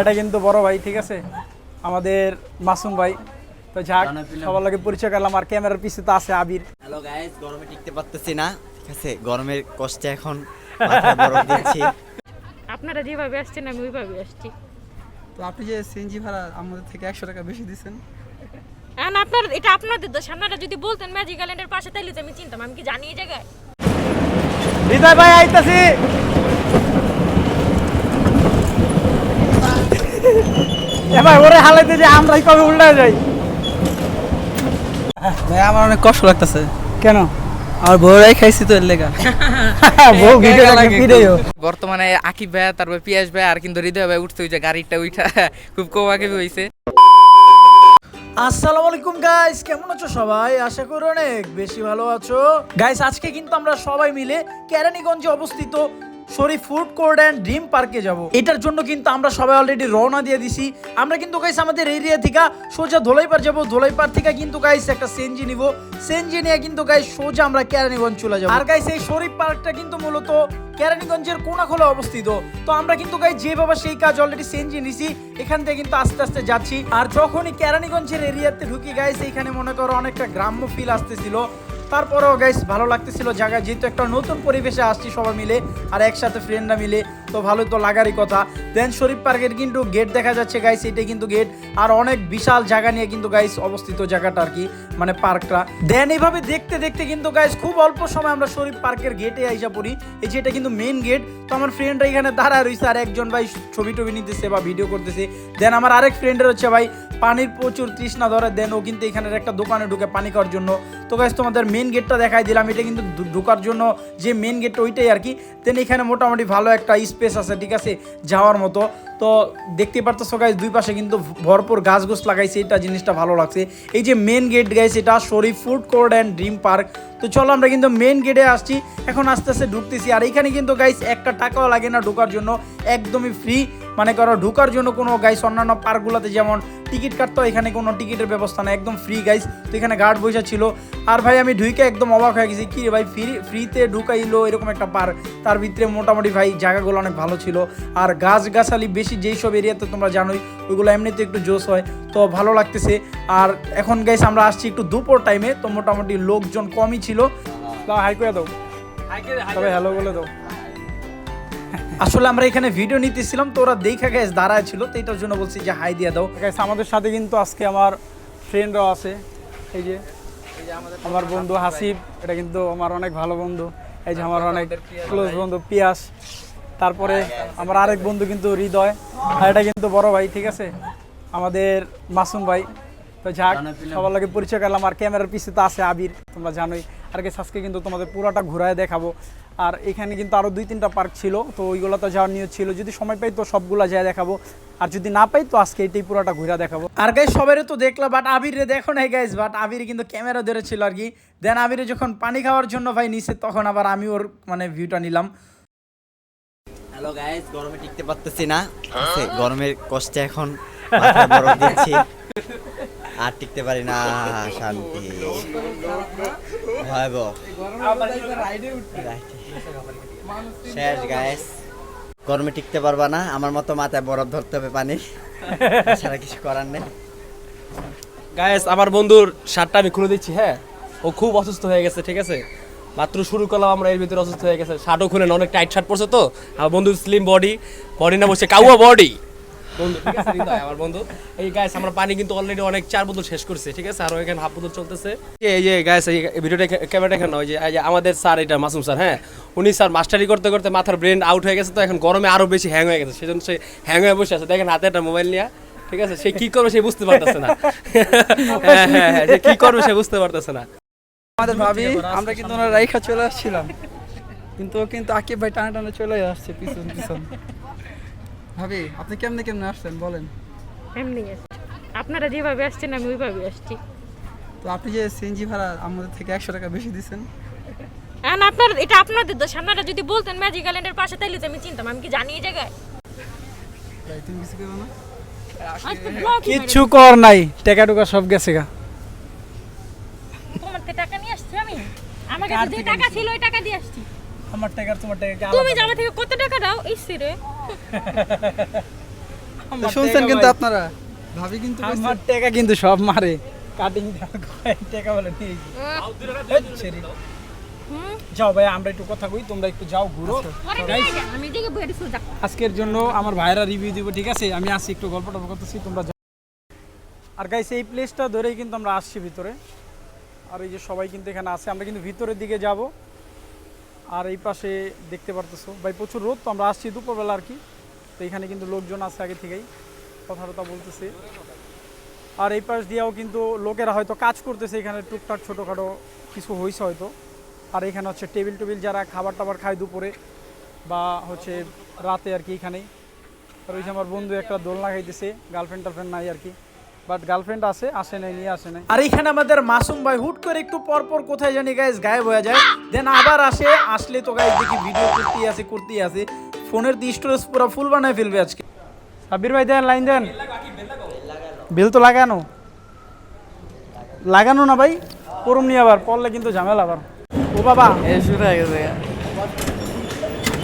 এটা কিন্তু বড় ভাই ঠিক আছে? আমাদের মাসুম ভাই। তো যাক সবার লগে পরিচয় করলাম আর ক্যামেরার পিছে তো আছে আবির। হ্যালো গাইস গরমে টিকতে পারতেছি না ঠিক আছে? গরমের কষ্টে এখন দিচ্ছি। আপনারা যেভাবে আসছেন আমি ওইভাবে আসছি। তো আপনি যে সিএনজি ভাড়া আমাদের থেকে একশো টাকা বেশি দিচ্ছেন? এখন আপনার এটা আপনাদের দোষ। আপনারা যদি বলতেন ম্যাজিক আইল্যান্ডের পাশে তাইলে তো আমি চিনতাম। আমি কি জানি এই জায়গায়? হৃদয় ভাই আইতাছি। এবার ওরে হালাইতে যে আমরাই কবে উল্টা যাই। ভাই আমার অনেক কষ্ট লাগতেছে। কেন? আমার বউরাই খাইছি তো এর লেগা। বউ ভিডিও ভিডিও বর্তমানে আকিব ভাই তারপর পিয়াস ভাই আর কিন্তু হৃদয় ভাই উঠতে হয়েছে গাড়িটা উঠা খুব কমাকে হয়েছে আসসালামু আলাইকুম গাইস কেমন আছো সবাই? আশা করি অনেক বেশি ভালো আছো। গাইস আজকে কিন্তু আমরা সবাই মিলে কেরানীগঞ্জে অবস্থিত Sharif food court and dream পার্কে যাব। এটার জন্য কিন্তু আমরা সবাই অলরেডি রওনা দিয়ে দিছি। আমরা কিন্তু গাইস আমাদের এরিয়া থেকে সোজা ধোলাইপার যাব। ধোলাইপার থেকে কিন্তু গাইস একটা সেনজি নিব। সেনজি নিয়ে কিন্তু গাইস সোজা আমরা কেরানীগঞ্জ চলে যাব। আর গাইস এই শরীফ পার্কটা কিন্তু মূলত কেরানীগঞ্জের কোনাখোলা অবস্থিত। তো আমরা কিন্তু গাইস যেভাবে সেই কাজ অলরেডি সেনজি নিছি, এখান থেকে কিন্তু আস্তে আস্তে যাচ্ছি। আর যখনই কেরানীগঞ্জের এরিয়াতে ঢুকি গাইস এইখানে মনে করো অনেকটা গ্রাম্য ফিল আসতেছিল। তারপরেও গাইস ভালো লাগতেছিল জায়গা যেহেতু একটা নতুন পরিবেশে আসছি সবাই মিলে, আর একসাথে ফ্রেন্ডরা মিলে, তো ভালো তো লাগারই কথা। দেন শরীফ পার্কের কিন্তু গেট দেখা যাচ্ছে গাইস এটাই কিন্তু গেট আর অনেক বিশাল জায়গা নিয়ে কিন্তু গাইস অবস্থিত জায়গাটা আর কি মানে পার্কটা। দেন এইভাবে দেখতে দেখতে কিন্তু গাইস খুব অল্প সময় আমরা শরীফ পার্কের গেটে আইসা পড়ি। এই যে এটা কিন্তু মেন গেট তো আমার ফ্রেন্ডরা এখানে দাঁড়ায় রয়েছে, আর একজন ভাই ছবি টবি নিতেছে বা ভিডিও করতেছে। দেন আমার আরেক ফ্রেন্ডের হচ্ছে ভাই পানির প্রচুর তৃষ্ণা ধরে দেন ও কিন্তু এখানের একটা দোকানে ঢুকে পানি খাওয়ার জন্য। তো গাইস তোমাদের মেন গেটটা দেখাই দিলাম, এটা কিন্তু ঢোকার জন্য যে মেন গেটটা ওইটাই আর কি। দেন এখানে মোটামুটি ভালো একটা স্পেস আছে, ঠিক আছে, যাওয়ার মতো। তো দেখতে পারতেছো গাইস দুই পাশে কিন্তু ভরপুর গাছ গোছ লাগাইছে, এটা জিনিসটা ভালো লাগছে। এই যে মেন গেট গাইস এটা Sharif food court and dream park. তো চলো আমরা কিন্তু মেন গেটে আসছি, এখন আস্তে আস্তে ঢুকতেছি। আর এখানে কিন্তু গাইস একটা টাকাও লাগে না ঢোকার জন্য, একদমই ফ্রি মানে করো ঢুকার জন্য কোনো গাইস অন্যান্য পার্কগুলোতে যেমন টিকিট কাটতো এখানে কোনো টিকিটের ব্যবস্থা না একদম ফ্রি গাইস তো এখানে গার্ড বসে ছিল। আর ভাই আমি ঢুকে একদম অবাক হয়ে গেছি কি রে ভাই ফ্রি ফ্রিতে ঢুকাইলো? এরকম একটা পার্ক তার ভিতরে মোটামুটি ভাই জায়গাগুলো অনেক ভালো ছিল। আর গাছ গাছালি বেশি যেই সব এরিয়াতে তোমরা জানোই ওইগুলো এমনিতে একটু জোশ হয়। তো ভালো লাগতেছে। আর এখন গাইস আমরা আসছি একটু দুপুর টাইমে তো মোটামুটি লোকজন কমই ছিল। দাও। হাই করে দাও তবে হ্যালো বলে দাও। আসলে আমরা এখানে ভিডিও নিতেছিলাম, তো ওরা দেখা গ্যাস দাঁড়ায় ছিল, তো এটার জন্য বলছি যে হাই দিয়ে দাও। গ্যাস আমাদের সাথে কিন্তু আজকে আমার ফ্রেন্ডরাও আছে, এই যে, আমার বন্ধু হাসিব, এটা কিন্তু আমার অনেক ভালো বন্ধু, এই যে আমার অনেক ক্লোজ বন্ধু পিয়াস, তারপরে আমার আরেক বন্ধু কিন্তু হৃদয়, আর এটা কিন্তু বড় ভাই, ঠিক আছে? আমাদের মাসুম ভাই, তো যাক, সবার লাগে পরিচয় করলাম, আর ক্যামেরার পিছে তো আছে আবির, তোমরা জানোই। আর গেছে আজকে কিন্তু তোমাদের পুরোটা ঘুরায় দেখাবো। আর এখানে কিন্তু আরও দুই তিনটা পার্ক ছিল তো ওইগুলো তো যাওয়ার নিয়ে ছিল। যদি সময় পাই তো সবগুলা যায় দেখাবো। আর যদি না পাই তো আজকে এটাই পুরোটা ঘুরা দেখাবো। আর গাইস সবাই তো দেখল বাট আবিরে দেখো নাই গাইস বাট আবির কিন্তু ক্যামেরা ধরেছিল আর কি। দেন আবিরে যখন পানি খাওয়ার জন্য ভাই নিচে তখন আবার আমি ওর মানে ভিউটা নিলাম। হ্যালো গাইস গরমে টিকতে পারতেছি না। গরমের কষ্টে এখন বরফ দিচ্ছি। আর টিকতে পারি না শান্তি। ভয়াবহ। শেষ গায়েস গরমে টিকতে পারবা না। আমার মতো মাথায় বরফ ধরতে হবে পানি। ছাড়া কিছু করার নেই। গায়েস আমার বন্ধুর শার্টটা আমি খুলে দিচ্ছি হ্যাঁ? ও খুব অসুস্থ হয়ে গেছে ঠিক আছে? মাত্র শুরু করলাম আমরা এর ভিতরে অসুস্থ হয়ে গেছে। শার্টও খুলে না, অনেক টাইট শার্ট পরছে তো। আমার বন্ধুর স্লিম বডি বডি না বসে কাউয়া বডি বন্ধু ঠিক আছে হৃদয়, আমার বন্ধু। এই গাইস আমরা পানি কিন্তু অলরেডি অনেক চার বোতল শেষ করছে ঠিক আছে? আর এখানে হাফ বোতল চলতেছে। এই যে গাইস এই ভিডিওটা ক্যামেরাটা এখানে ওই যে আমাদের স্যার এটা মাসুম স্যার হ্যাঁ? উনি স্যার মাস্টারি করতে করতে মাথার ব্রেন আউট হয়ে গেছে তো এখন গরমে আরও বেশি হ্যাং হয়ে গেছে। সেজন্য সে হ্যাং হয়ে বসে আছে। দেখেন হাতে একটা মোবাইল নিয়ে ঠিক আছে? সে কি করবে সে বুঝতে পারতেছে না। হ্যাঁ হ্যাঁ হ্যাঁ সে কি করবে সে বুঝতে পারতেছে না। আমাদের ভাবি আমরা কিন্তু ওনার রাইখা চলে আসছিলাম। কিন্তু ও কিন্তু আকিব ভাই টানা টানা চলে আসছে পিছন পিছন। ভাবি আপনি কেমনে কেমনে আসছেন বলেন। এমনি আসছি আপনারা যেভাবে আসছেন আমি ওইভাবে আসছি। তো আপনি যে সিএনজি ভাড়া আমাদের থেকে একশো টাকা বেশি দিচ্ছেন? এখন আপনার এটা আপনাদের দোষ। আপনারা যদি বলতেন ম্যাজিক আইল্যান্ডের পাশে তাইলে তো আমি চিনতাম। আমি কি জানি এই জায়গায়? ভাই তুমি কিছু করো না। ব্লগ কিচ্ছু কর নাই টেকা টুকা সব গেছে গা। তোমার থেকে টাকা নিয়ে আসছি আমি। আমার কাছে যে টাকা ছিল ওই টাকা দিয়ে আসছি। আমার টাকা তোমার টাকা তুমি আমার থেকে কত টাকা দাও? ইসি রে আমার শুনছেন কিন্তু আপনারা? ভাবি কিন্তু আমার টাকা কিন্তু সব মারে। কাটিং টাকা বলে নিয়ে। যাও ভাই আমরা একটু কথা কই তোমরা একটু যাও ঘুরো। আজকের জন্য আমার ভাইরা রিভিউ দিব ঠিক আছে? আমি আসি একটু গল্প টল্প করতেছি তোমরা যাও। আর গাইস এই প্লেসটা ধরেই কিন্তু আমরা আসছি ভিতরে। আর এই যে সবাই কিন্তু এখানে আছে আমরা কিন্তু ভিতরের দিকে যাব। আর এই পাশে দেখতে পারতেছো। ভাই প্রচুর রোদ তো আমরা আসছি দুপুরবেলা আর কি। তো এখানে কিন্তু লোকজন আছে আগে থেকেই। কথা টথা বলতেছে। আর এই পাশ দিয়েও কিন্তু লোকেরা হয়তো কাজ করতেছে, এখানে টুকটাক ছোটোখাটো কিছু হয়েছে হয়তো। আর এখানে হচ্ছে টেবিল টেবিল যারা খাবার টাবার খায় দুপুরে বা হচ্ছে রাতে আর কি এখানেই। আর ওই যে আমার বন্ধু একটা দোলনা খাইতেছে গার্লফ্রেন্ড টার্লফ্রেন্ড নাই আর কি। বাট গার্লফ্রেন্ড আছে, আসে নাই, নিয়ে আসে নাই। আর এখানে আমাদের মাসুম ভাই হুট করে একটু পর পর কোথায় জানি গাইজ গায়েব হয়ে যায়। দেন আবার আসে, আসলে তো গাইজ দেখি ভিডিও করতেই আছে করতেই আছে। ফোনের দি স্টোরেজ পুরো ফুল বানায় ফেলবে আজকে। সাবির ভাই দেন লাইন দেন। বিল তো লাগানো। লাগানো না ভাই করুম নি আবার পড়লে কিন্তু ঝামেলা আবার। ও বাবা। এ শুরু হয়ে গেছে।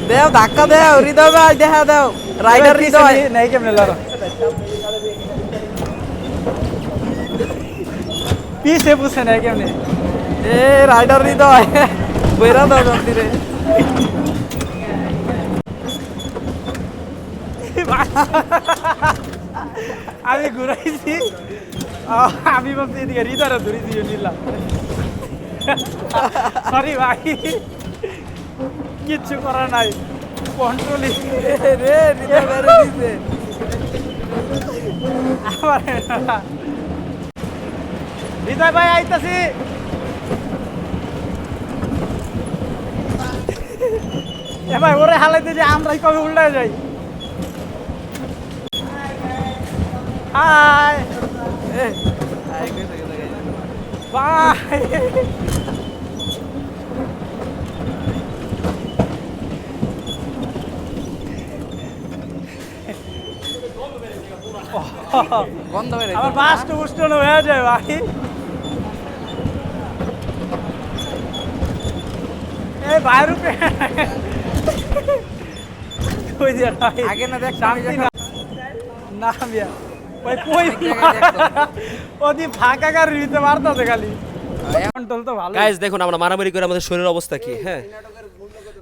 দেও ধাক্কা দেও হৃদয় ভাই দেখা দাও। রাইডার হৃদয়। নাই কেমনে লারা পিছে পুছে নাই কেমনে? এ রাইডার হৃদয়। বইরা দাও জলদি রে। আমি ঘুরাইছি। আমি ভাবছি এদিকে হৃদয়রা ধরে দিয়ে নিলাম সরি ভাই কিচ্ছু করার নাই। কন্ট্রোলই রে হৃদয় হৃদয় ভাই আইতাছি। এ ভাই ওরে হালাইতে যে আমরাই কবে উল্টা যাই? হাই বাই বন্ধ হয়ে আমার বাস্ট বুষ্ট হয়ে যায় ভাই। এই বাইর দিয়া আগে না দেখ না মিয়া। ওই কই ওদি ফাঁকা গাড়ি দিতে পারতাছে খালি। কন্ট্রোল তো ভালো গাইজ দেখুন আমরা মারামারি করে আমাদের শরীরের অবস্থা কি হ্যাঁ?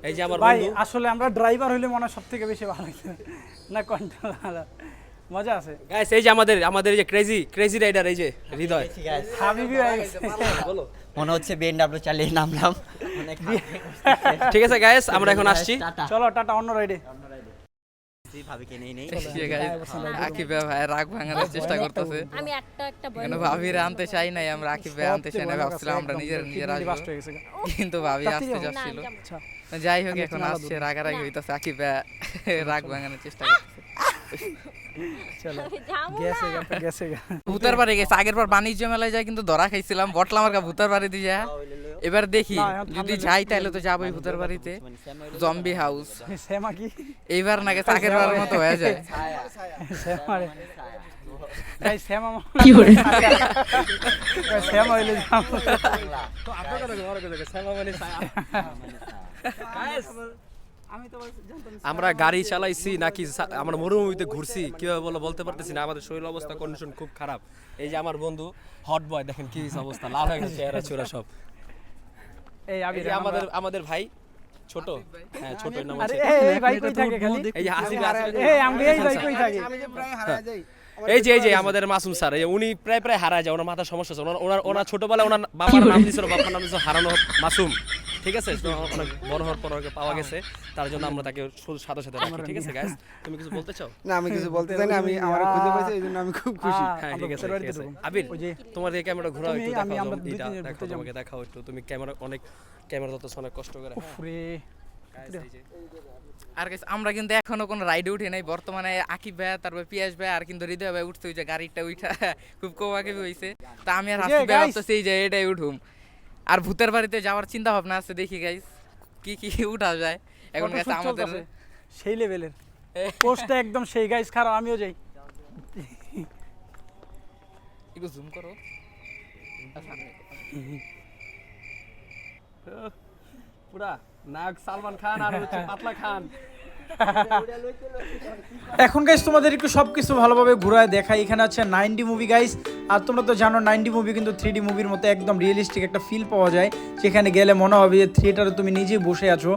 এই যে আমার ভাই আসলে আমরা ড্রাইভার হইলে মনে হয় সব থেকে বেশি ভালো হইতো। না কন্ট্রোল ভালো। মজা আছে। গাইজ এই যে আমাদের আমাদের এই যে ক্রেজি ক্রেজি রাইডার এই যে হৃদয়। ঠিক আছে হাবিবি বলো। মনে হচ্ছে বিএনডব্লিউ চালিয়ে নামলাম। ঠিক আছে গাইজ আমরা এখন আসছি। চলো টাটা অন্য রাইডে ভাবিকে নেই নেই। আকিব ভাই রাগ ভাঙানোর চেষ্টা করতেছে। আমি একটা একটা কেন ভাবির আনতে চাই নাই আমরা আকিব আনতে চাই না ভাবছিলাম আমরা নিজের নিজের আসব কিন্তু ভাবি আসতে যাচ্ছিল। আমি যাব না। যাই হোক এখন আসছে রাগারাগি হইতাছে আকিব রাগ ভাঙানোর চেষ্টা করতেছে। ভূতার বাড়ি গেছে আগের বার বাণিজ্য মেলায় যায় কিন্তু ধরা খাইছিলাম বটলাম আর ভূতার বাড়ি দিয়ে। এবার দেখি যদি যাই তাহলে তো যাবোই ভূতার বাড়িতে। জম্বি হাউস শ্যামা কি? এইবার নাকি আগের বার মতো হয়ে যায়। যাও আমরা গাড়ি চালাইছি নাকি আমরা মরুভূমিতে ঘুরছি কীভাবে বলো বলতে পারতেছি না। আমাদের শরীর অবস্থা কন্ডিশন খুব খারাপ। এই যে আমার বন্ধু হট বয় দেখেন কি অবস্থা লাল হয়ে গেছে চেহারা চোরা সব। এই আবির যে আমাদের আমাদের ভাই ছোট। হ্যাঁ ছোট নাম আছে। এই, ভাই কই থাকে খালি? এই যে হাসিব এই আমি এই ভাই কই থাকে? এই যে এই যে আমাদের মাসুম স্যার এই উনি প্রায় প্রায় হারায় যায়। ওনার মাথার সমস্যা আছে। ওনার ওনার ছোটবেলায় ওনার বাবার নাম দিয়েছিল বাবার নাম দিয়েছিল হারানো মাসুম। ঠিক আছে? অনেক বড় হওয়ার পর ওকে পাওয়া গেছে। তার জন্য আমরা তাকে শুধু সাথে সাথে রাখি ঠিক আছে গাইস তুমি কিছু বলতে চাও? না আমি কিছু বলতে চাই না আমি আমার খুঁজে পাইছি এই জন্য আমি খুব খুশি। হ্যাঁ ঠিক আছে ঠিক আছে। আবির আবির ওই যে তোমার এই ক্যামেরা ঘোরাও একটু আমি, দেখাও আমরা দুই ঘুরতে যাব। তোমাকে দেখাও একটু। তুমি ক্যামেরা অনেক ক্যামেরা তো অনেক কষ্ট করে। হ্যাঁ। আর guys, আমরা কিন্তু এখনও কোনো রাইডে উঠি নাই। বর্তমানে আকিব ভাই তারপর পিয়াস ভাই আর কিন্তু হৃদয় ভাই উঠতে হইছে গাড়িটা উঠা খুব কোবাকেবি হইছে। তা আমি আর হাসি ভাই এই যে এটাই উঠুম। আর ভূতের বাড়িতে যাওয়ার চিন্তা ভাবনা আছে দেখি গাইস কি কি উঠা যায়। এখন গেছে আমাদের সেই লেভেলের পোস্টটা একদম সেই গাইস খারাপ আমিও যাই। একটু জুম করো। পুরা নায়ক সালমান খান আর হচ্ছে পাতলা খান। এখন গাইস তোমাদের একটু সব কিছু ভালোভাবে ঘুরায় দেখাই। এখানে আছে নাইনডি মুভি গাইস আর তোমরা তো জানো নাইনডি মুভি কিন্তু থ্রি মুভির মতো একদম রিয়েলিস্টিক একটা ফিল পাওয়া যায়। সেখানে গেলে মনে হবে যে থিয়েটারে তুমি নিজেই বসে আছো।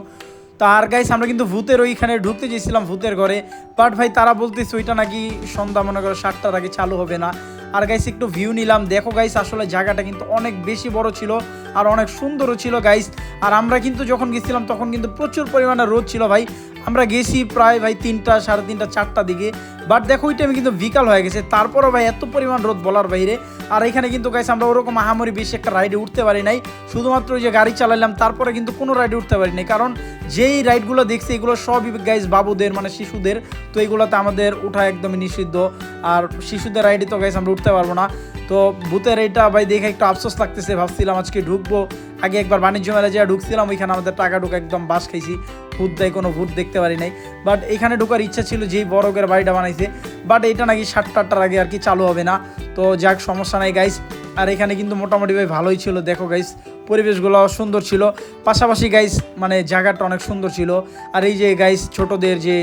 তো আর গাইস আমরা কিন্তু ভূতের ওইখানে ঢুকতে চেয়েছিলাম ভূতের ঘরে। বাট ভাই, তারা বলতেছে ওইটা নাকি সন্ধ্যা, মনে করো সাতটার আগে চালু হবে না। আর গাইস একটু ভিউ নিলাম। দেখো গাইস আসলে জায়গাটা কিন্তু অনেক বেশি বড় ছিল। আর অনেক সুন্দরও ছিল গাইস আর আমরা কিন্তু যখন গেছিলাম, তখন কিন্তু প্রচুর পরিমাণে রোদ ছিল, ভাই। আমরা গেছি প্রায়, ভাই, তিনটা, সাড়ে তিনটা, চারটা দিকে। বাট দেখো, ওই টাইমে কিন্তু বিকাল হয়ে গেছে। তারপরও, ভাই, এত পরিমাণ রোদ বলার বাইরে। আর এখানে কিন্তু গাইস আমরা ওরকম আহামরি বেশি একটা রাইডে উঠতে পারি নাই। শুধুমাত্র যে গাড়ি চালাইলাম, তারপরে কিন্তু কোনো রাইডে উঠতে পারি নাই কারণ যেই রাইডগুলো দেখছি, এগুলো সবই গাইস বাবুদের মানে শিশুদের। তো এগুলোতে আমাদের ওঠা একদমই নিষিদ্ধ। আর শিশুদের রাইডে তো গাইস আমরা উঠতে পারব না। তো ভূতের এইটা ভাই, দেখে একটু আফসোস লাগতেছে। ভাবছিলাম আজকে ঢুকবো আগে একবার বাণিজ্য মেলা যা ঢুকছিলাম, ওইখানে আমাদের টাকা ঢুকে একদম বাস খাইছি। ভূত দেয়, কোনো ভূত দেখতে পারি নাই। বাট এখানে ঢোকার ইচ্ছা ছিল যেই বড়কের বাড়িটা বানাইছে। বাট এটা নাকি সাতটা আটটার আগে আর কি চালু হবে না। তো যাক, সমস্যা নাই গাইস আর এখানে কিন্তু মোটামুটি ভাই ভালোই ছিল, দেখো গাইস পরিবেশগুলো সুন্দর ছিল। পাশাপাশি গাইস মানে জায়গাটা অনেক সুন্দর ছিল। আর এই যে গাইস ছোটদের যে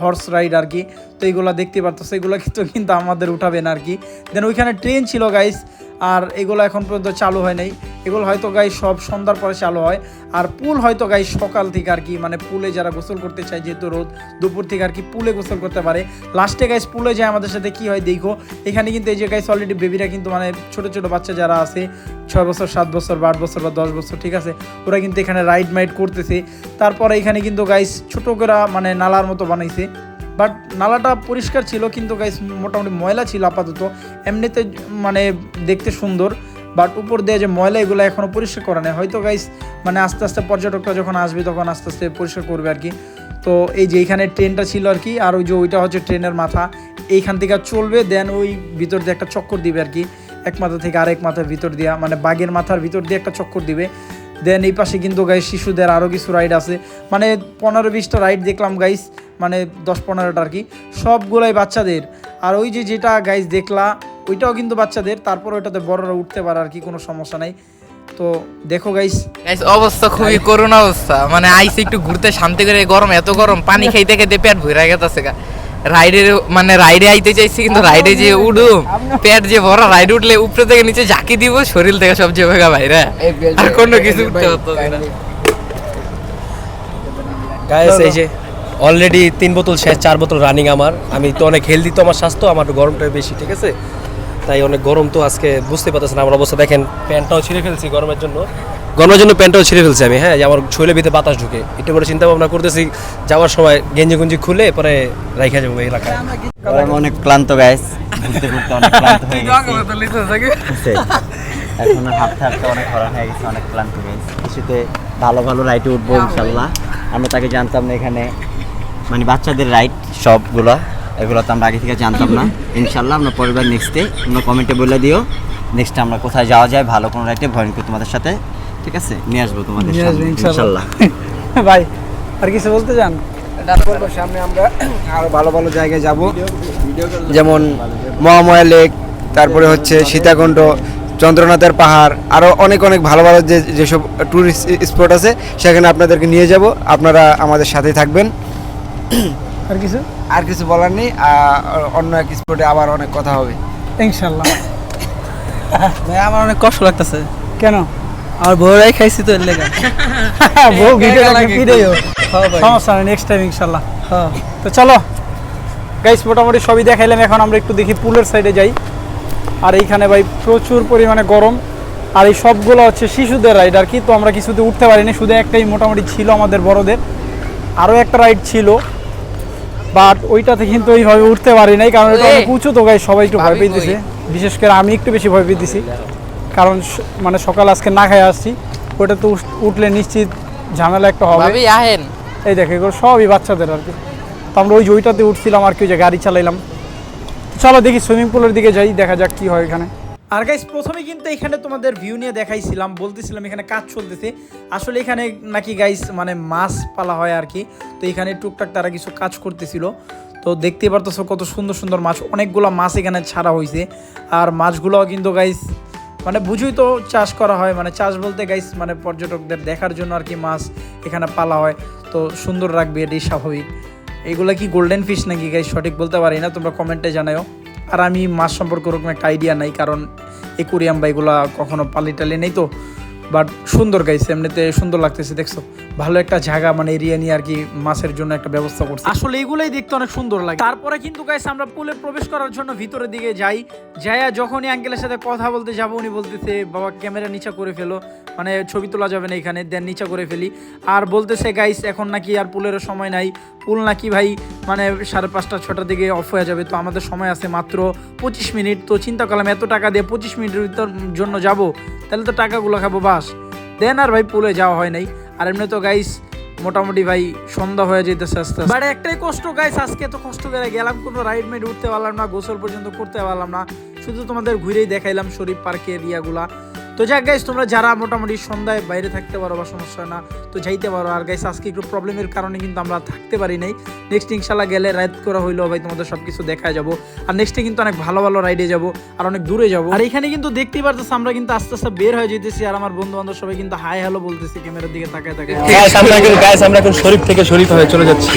হর্স রাইড আর কি, তো এইগুলো দেখতে পারতো সেগুলো কিন্তু কিন্তু আমাদের উঠাবে না আর কি। দেন ওইখানে ট্রেন ছিল গাইস আর এগুলো এখন পর্যন্ত চালু হয় নাই। এগুলো হয়তো গাইস সব সন্ধ্যার পরে চালু হয়। আর পুল হয়তো গাই সকাল থেকে আর কি মানে পুলে যারা গোসল করতে চায়, যেহেতু রোদ, দুপুর থেকে আর কি পুলে গোসল করতে পারে। লাস্টে গাইস পুলে যায় আমাদের সাথে, কি হয় দেখো, এখানে কিন্তু এই যে গাইস অলরেডি বেবিরা কিন্তু মানে ছোট ছোট বাচ্চা যারা আছে, ছয় বছর, সাত বছর বা আট বছর বা দশ বছর, ঠিক আছে, ওরা কিন্তু এখানে রাইড মাইড করতেছে। তারপরে এখানে কিন্তু গাইস ছোট করে মানে নালার মতো বানাইছে। বাট নালাটা পরিষ্কার ছিল, কিন্তু গাইস মোটামুটি ময়লা ছিল আপাতত। এমনিতে মানে দেখতে সুন্দর। বাট উপর দিয়ে যে ময়লা এগুলো এখনও পরিষ্কার করা নেই। হয়তো গাইস মানে আস্তে আস্তে পর্যটকরা যখন আসবে তখন আস্তে আস্তে পরিষ্কার করবে আর কি তো এই যে এইখানে ট্রেনটা ছিল আর কি আর ওই যে ওইটা হচ্ছে ট্রেনের মাথা। এইখান থেকে চলবে দেন ওই ভিতর দিয়ে একটা চক্কর দিবে আর কি এক মাথা থেকে আরেক মাথার ভিতর দিয়া মানে বাঘের মাথার ভিতর দিয়ে একটা চক্কর দিবে। দেন এই পাশে কিন্তু গাইস শিশুদের আরও কিছু রাইড আছে। মানে পনেরো বিশটা রাইড দেখলাম গাইস মানে দশ পনেরোটা আর কি সবগুলাই বাচ্চাদের। আর ওই যে যেটা গাইস দেখলা ওইটাও কিন্তু বাচ্চাদের তারপর ওইটাতে বড়রা উঠতে পারে আর কি কোনো সমস্যা নাই। তো দেখো গাইস Guys, অবস্থা খুবই করুণ অবস্থা। মানে আইসি একটু ঘুরতে শান্তি করে গরম এত গরম পানি খাইতে খাইতে পেট ভরে গেছে গা। রাইডের মানে রাইডে আইতে চাইছি কিন্তু রাইডে যে উঠুম পেট যে ভরা রাইড উঠলে উপরে থেকে নিচে ঝাঁকি দিব শরীর থেকে সব যে ভেগা বাইরে আর কোনো কিছু উঠতে হতো না। গাইস এই যে অলরেডি তিন বোতল শেষ চার বোতল রানিং আমার। আমি তো অনেক হেলদি তো আমার স্বাস্থ্য আমার গরমটা বেশি ঠিক আছে? তাই অনেক গরম তো আজকে বুঝতে পারতেছেন আমার অবস্থা। দেখেন প্যান্টটাও ছিঁড়ে ফেলছি গরমের জন্য। গরমের জন্য প্যান্টটাও ছিঁড়ে ফেলছি আমি হ্যাঁ যে আমার শরীরের ভিতরে বাতাস ঢুকে। একটু করে চিন্তা ভাবনা করতেছি যাওয়ার সময় গেঞ্জি গুঞ্জি খুলে পরে রাইখা যাব এই এলাকায়। অনেক ক্লান্ত গাইস ঘুরতে ঘুরতে অনেক ক্লান্ত হয়ে গেছি। এখন হাঁটতে অনেক হরা হয়ে গেছে অনেক ক্লান্ত গাইস কিছুতে ভালো ভালো রাইডে উঠবো ইনশাল্লাহ। আমরা তাকে জানতাম না এখানে। মানে বাচ্চাদের রাইড সবগুলো। এগুলো তো আমরা আগে থেকে জানতাম না। ইনশাল্লাহ আমরা পরের নেক্সটে তোমরা কমেন্টে বলে দিও। নেক্সট আমরা কোথায় যাওয়া যায় ভালো কোনো রাইডে ভয়ঙ্কর তোমাদের সাথে। ঠিক আছে? নিয়ে আসব তোমাদের ইনশাল্লাহ। ইনশাল্লাহ ভাই আর কিছু বলতে চান? সামনে আমরা আরও ভালো ভালো জায়গায় যাব। যেমন মহাময়া লেক তারপরে হচ্ছে সীতাকুণ্ড চন্দ্রনাথের পাহাড় আরও অনেক অনেক ভালো ভালো যে যেসব ট্যুরিস্ট স্পট আছে সেখানে আপনাদেরকে নিয়ে যাব। আপনারা আমাদের সাথেই থাকবেন। আর কিছু? আর কিছু বলার নেই অন্য এক স্পটে আবার অনেক কথা হবে। ইনশাল্লাহ। ভাই আমার অনেক কষ্ট লাগতেছে। কেন? আমার বউরাই খাইছি তো এর লেগে। বউ ভিডিও লাগে ফিরেও হ্যাঁ ভাই। সমস্যা নেই নেক্সট টাইম ইনশাল্লাহ। হ্যাঁ। তো চলো। গাইস মোটামুটি সবই দেখাইলাম এখন আমরা একটু দেখি পুলের সাইডে যাই। আর এইখানে ভাই প্রচুর পরিমাণে গরম। আর এই সবগুলো হচ্ছে শিশুদের রাইড আর কি তো আমরা কিছুতে উঠতে পারিনি। শুধু একটাই মোটামুটি ছিল আমাদের বড়দের। আরও একটা রাইড ছিল। বাট ওইটাতে কিন্তু ওইভাবে উঠতে পারি নাই কারণ এটা অনেক উঁচু তো গাই সবাই একটু ভয় ভাবি পেয়েছে বিশেষ করে আমি একটু বেশি ভয় পেয়েছি কারণ মানে সকাল আজকে না খাই আসছি ওটা তো উঠ- উঠলে নিশ্চিত ঝামেলা একটা হবে। ভাবি আহেন। এই দেখে সবই বাচ্চাদের আর কি। তো আমরা ওই ওইটাতে উঠছিলাম আর কি ওই যে গাড়ি চালাইলাম। চলো দেখি সুইমিং পুলের দিকে যাই দেখা যাক কি হয় এখানে। আর গাইস প্রথমে কিন্তু এখানে তোমাদের ভিউ নিয়ে দেখাইছিলাম, বলতেছিলাম এখানে কাজ চলতেছে। আসলে এখানে নাকি গাইস মানে মাছ পালা হয় আর কি। তো এখানে টুকটাক তারা কিছু কাজ করতেছিল। তো দেখতে পারতেছো কত সুন্দর সুন্দর মাছ, অনেকগুলো মাছ এখানে ছাড়া হয়েছে আর মাছগুলো কিন্তু গাইস মানে বুঝুই তো চাষ করা হয়। মানে চাষ বলতে গাইস মানে পর্যটকদের দেখার জন্য আর কি মাছ এখানে পালা হয়। তো সুন্দর রাখবে এটাই স্বাভাবিক। এগুলা কি গোল্ডেন ফিশ নাকি গাইস সঠিক বলতে পারি না, তোমরা কমেন্টে জানাও আর আমি মাছ সম্পর্কে ওরকম একটা আইডিয়া নাই, কারণ একুরিয়াম বা এগুলা কখনো পালি টালি নেই তো বাট সুন্দর গাইছে, এমনিতে সুন্দর লাগতেছে, দেখছ? ভালো একটা জায়গা মানে এরিয়া নিয়ে আর কি মাছের জন্য একটা ব্যবস্থা করছে। আসলে এগুলাই দেখতে অনেক সুন্দর লাগে। তারপরে কিন্তু গাইস আমরা পুলে প্রবেশ করার জন্য ভিতরের দিকে যাই। যাইয়া যখনই আঙ্কেলের সাথে কথা বলতে যাব উনি বলতেছে বাবা ক্যামেরা নিচা করে ফেলো। মানে ছবি তোলা যাবে না এখানে দেন নিচা করে ফেলি। আর বলতেছে গাইস এখন নাকি আর পুলের সময় নাই। পুল নাকি ভাই মানে সাড়ে পাঁচটা ছটার দিকে অফ হয়ে যাবে। তো আমাদের সময় আছে মাত্র পঁচিশ মিনিট। তো চিন্তা করলাম এত টাকা দিয়ে পঁচিশ মিনিটের ভিতর জন্য যাব। তাহলে তো টাকাগুলো খাব বাস। দেন আর ভাই পুলে যাওয়া হয় নাই। আর এমনি তো গাইস মোটামুটি ভাই সন্ধ্যা হয়ে যেতেছে আস্তে বাট একটাই কষ্ট গাইস আজকে তো কষ্ট করে গেলাম, কোনো রাইড মাইড উঠতে পারলাম না, গোসল পর্যন্ত করতে পারলাম না। শুধু তোমাদের ঘুরেই দেখাইলাম শরীফ পার্কের ইয়াগুলা। তো যাক গাইস তোমরা যারা মোটামুটি সন্ধ্যায় বাইরে থাকতে পারো বা সমস্যা হয় না তো যাইতে পারো। আর গাইস আজকে একটু প্রবলেমের কারণে কিন্তু আমরা থাকতে পারি নাই। নেক্সট ইনশাল্লাহ গেলে রাইড করা হইল ভাই তোমাদের সব কিছু দেখা যাব। আর নেক্সটে কিন্তু অনেক ভালো ভালো রাইডে যাব আর অনেক দূরে যাব। আর এখানে কিন্তু দেখতেই পারতেছ আমরা কিন্তু আস্তে আস্তে বের হয়ে যেতেছি আর আমার বন্ধু বান্ধব সবাই কিন্তু হাই হ্যালো বলতেছি ক্যামেরার দিকে তাকায় তাকায়। গাইস আমরা এখন গাইস আমরা এখন শরীফ থেকে শরীফ হয়ে চলে যাচ্ছি।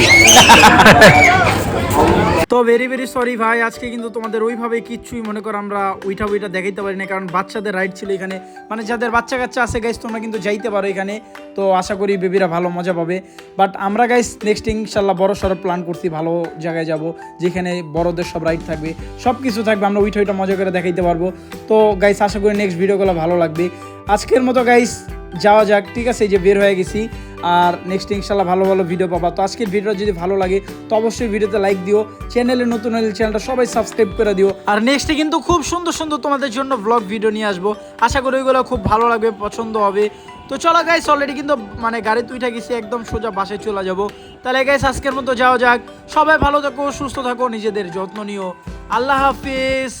তো ভেরি ভেরি সরি ভাই, আজকে কিন্তু তোমাদের ওইভাবে কিচ্ছুই মনে করো আমরা ওইটা ওইটা দেখাইতে পারি না কারণ বাচ্চাদের রাইড ছিল এখানে। মানে যাদের বাচ্চা কাচ্চা আছে গাইস তোমরা কিন্তু যাইতে পারো এখানে। তো আশা করি বেবিরা ভালো মজা পাবে। বাট আমরা গাইস নেক্সট ইনশাল্লাহ বড় সড়ো প্ল্যান করছি, ভালো জায়গায় যাব, যেখানে বড়দের সব রাইড থাকবে। সব কিছু থাকবে, আমরা ওইটা ওইটা মজা করে দেখাইতে পারব। তো গাইস আশা করি নেক্সট ভিডিওগুলো ভালো লাগবে। আজকের মতো গাইস যাওয়া যাক, ঠিক আছে, এই যে বের হয়ে গেছি। আর নেক্সট ইনশাল্লাহ ভালো ভালো ভিডিও পাবা। তো আজকের ভিডিও যদি ভালো লাগে, তো অবশ্যই ভিডিওতে লাইক দিও। চ্যানেলে নতুন হলে চ্যানেলটা সবাই সাবস্ক্রাইব করে দিও। আর নেক্সটে কিন্তু খুব সুন্দর সুন্দর তোমাদের জন্য ব্লগ ভিডিও নিয়ে আসব। আশা করি ওইগুলো খুব ভালো লাগবে, পছন্দ হবে। তো চলো গাইস অলরেডি কিন্তু মানে গাড়ি তুইটা গেছি, একদম সোজা বাসে চলে যাব। তাহলে গাইস আজকের মতো যাওয়া যাক। সবাই ভালো থাকো, সুস্থ থাকো, নিজেদের যত্ন নিও। আল্লাহ হাফিজ।